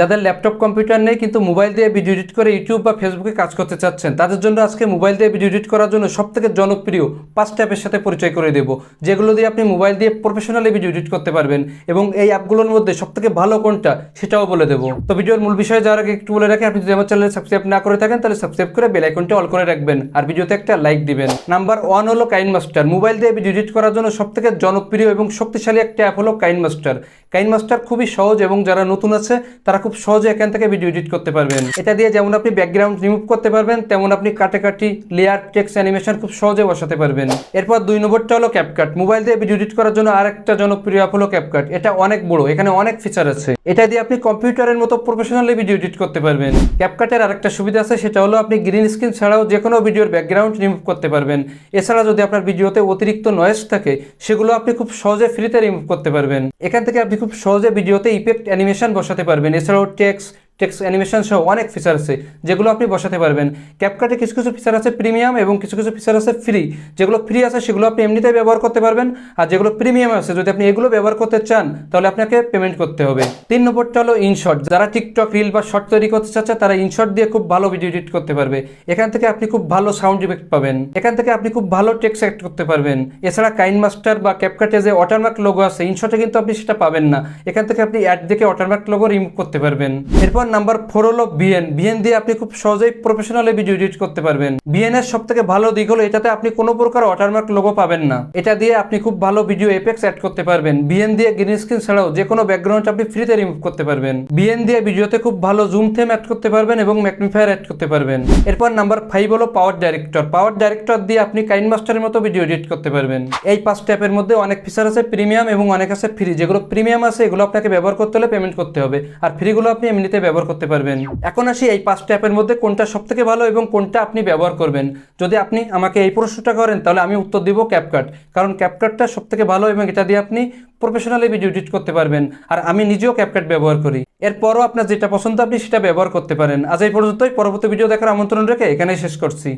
যাদের laptop, computer নেই কিন্তু মোবাইল দিয়ে ভিডিও এডিট করে ইউটিউব বা ফেসবুকে কাজ করতে চাচ্ছেন, তাদের জন্য আজকে মোবাইল দিয়ে ভিডিও এডিট করার জন্য সবথেকে জনপ্রিয় পাঁচটা অ্যাপের সাথে পরিচয় করে দেবো, যেগুলো দিয়ে আপনি মোবাইল দিয়ে প্রফেশনালি ভিডিও এডিট করতে পারবেন এবং এই অ্যাপগুলোর মধ্যে সবথেকে ভালো কোনটা সেটাও বলে দেবো। তো ভিডিওর মূল বিষয়ে যাওয়ার আগে একটু বলে রাখি, আপনি যদি আমার চ্যানেলে সাবস্ক্রাইব না করে থাকেন, তাহলে সাবস্ক্রাইব করে বেল আইকনটা অল করে রাখবেন আর ভিডিওতে একটা লাইক দিবেন। নাম্বার ওয়ান হলো কাইন মাস্টার মোবাইল দিয়ে ভিডিও এডিট করার জন্য সবথেকে জনপ্রিয় এবং শক্তিশালী একটা অ্যাপ হলো কাইন মাস্টার কাইন মাস্টার খুবই সহজ এবং যারা নতুন আছে, তারা খুব সহজে এখান থেকে ভিডিও এডিট করতে পারবেন। এটা দিয়ে যেমন আপনি ব্যাকগ্রাউন্ড রিমুভ করতে পারবেন, তেমন আপনি কাটাকাটি লেয়ার টেক্সট অ্যানিমেশন খুব সহজে বসাতে পারবেন। এরপর দুই নম্বরটা হলো ক্যাপকাট মোবাইল দিয়ে ভিডিও এডিট করার জন্য আরেকটা জনপ্রিয় অ্যাপ হলো ক্যাপকাট এটা অনেক বড়, এখানে অনেক ফিচার আছে। এটা দিয়ে আপনি কম্পিউটারের মতো প্রফেশনালি ভিডিও এডিট করতে পারবেন। ক্যাপকাটের আরেকটা সুবিধা আছে, সেটা হলো আপনি গ্রিন স্ক্রিন ছাড়াও যে কোনো ভিডিওর ব্যাকগ্রাউন্ড রিমুভ করতে পারবেন। এছাড়া যদি আপনার ভিডিওতে অতিরিক্ত নয়েজ থাকে, সেগুলো আপনি খুব সহজে ফ্রিতে রিমুভ করতে পারবেন। এখান থেকে আপনি খুব সহজে ভিডিওতে ইফেক্ট অ্যানিমেশন বসাতে পারবেন। এছাড়াও payroll টেক্সট অ্যানিমেশন সহ অনেক ফিচার আছে, যেগুলো আপনি বসাতে পারবেন। ক্যাপকাটে কিছু কিছু ফিচার আছে প্রিমিয়াম এবং কিছু কিছু ফিচার আছে ফ্রি যেগুলো ফ্রি আছে, সেগুলো আপনি এমনিতেই ব্যবহার করতে পারবেন। আর যেগুলো প্রিমিয়াম আছে, যদি আপনি এগুলো ব্যবহার করতে চান, তাহলে আপনাকে পেমেন্ট করতে হবে। তিন নম্বরটা হলো ইনশট যারা টিকটক রিল বা শর্ট তৈরি করতে চাচ্ছে, তারা ইনশট দিয়ে খুব ভালো ভিডিও এডিট করতে পারবে। এখান থেকে আপনি খুব ভালো সাউন্ড ইফেক্ট পাবেন। এখান থেকে আপনি খুব ভালো টেক্সট অ্যাক্ট করতে পারবেন। এছাড়া কাইন মাস্টার বা ক্যাপকাটে যে ওয়াটারমার্ক লোগো আছে ইনশটে কিন্তু আপনি সেটা পাবেন না। এখান থেকে আপনি অ্যাড দেখে ওয়াটারমার্ক লোগো রিমুভ করতে পারবেন। এরপর নাম্বার ফোর হলো বিএন বিএন দিয়ে আপনি খুব সহজেই প্রফেশনালি ভিডিও এডিট করতে পারবেন। বিএন এর সব থেকে ভালো দিক হলো এটাতে আপনি কোনো প্রকার ওয়াটারমার্ক লোগো পাবেন না। এটা দিয়ে আপনি খুব ভালো ভিডিও এফেক্টস অ্যাড করতে পারবেন। বিএন দিয়ে গ্রিন স্ক্রিন ছাড়াও যে কোনো ব্যাকগ্রাউন্ড আপনি ফ্রিতে রিমুভ করতে পারবেন। বিএন দিয়ে ভিডিওতে খুব ভালো জুম থেম অ্যাড করতে পারবেন এবং ম্যাগনিফায়ার অ্যাড করতে পারবেন। এরপর নাম্বার ফাইভ হলো পাওয়ার ডাইরেক্টর পাওয়ার ডাইরেক্টর দিয়ে আপনি কাইন মাস্টারের মতো ভিডিও এডিট করতে পারবেন। এই পাঁচটা অ্যাপের মধ্যে অনেক ফিচার আছে প্রিমিয়াম এবং অনেক আছে ফ্রি যেগুলো প্রিমিয়াম আছে, এগুলো আপনাকে ব্যবহার করতে হলে পেমেন্ট করতে হবে। আর ফ্রিগুলো আপনি এমনিতে ব্যবহার করতে পারবেন। এখন আসি এই পাঁচটা অ্যাপের মধ্যে কোনটা সব থেকে ভালো এবং কোনটা আপনি ব্যবহার করবেন। যদি আপনি আমাকে এই প্রশ্নটা করেন, তাহলে আমি উত্তর দিব ক্যাপকাট কারণ ক্যাপকাটটা সব থেকে ভালো এবং এটা দিয়ে আপনি প্রফেশনালি ভিডিও এডিট করতে পারবেন। আর আমি নিজেও ক্যাপকাট ব্যবহার করি। এরপরও আপনার যেটা পছন্দ আপনি সেটা ব্যবহার করতে পারেন। আজ এই পর্যন্তই। পরবর্তী ভিডিও দেখার আমন্ত্রণ রেখে এখানেই শেষ করছি।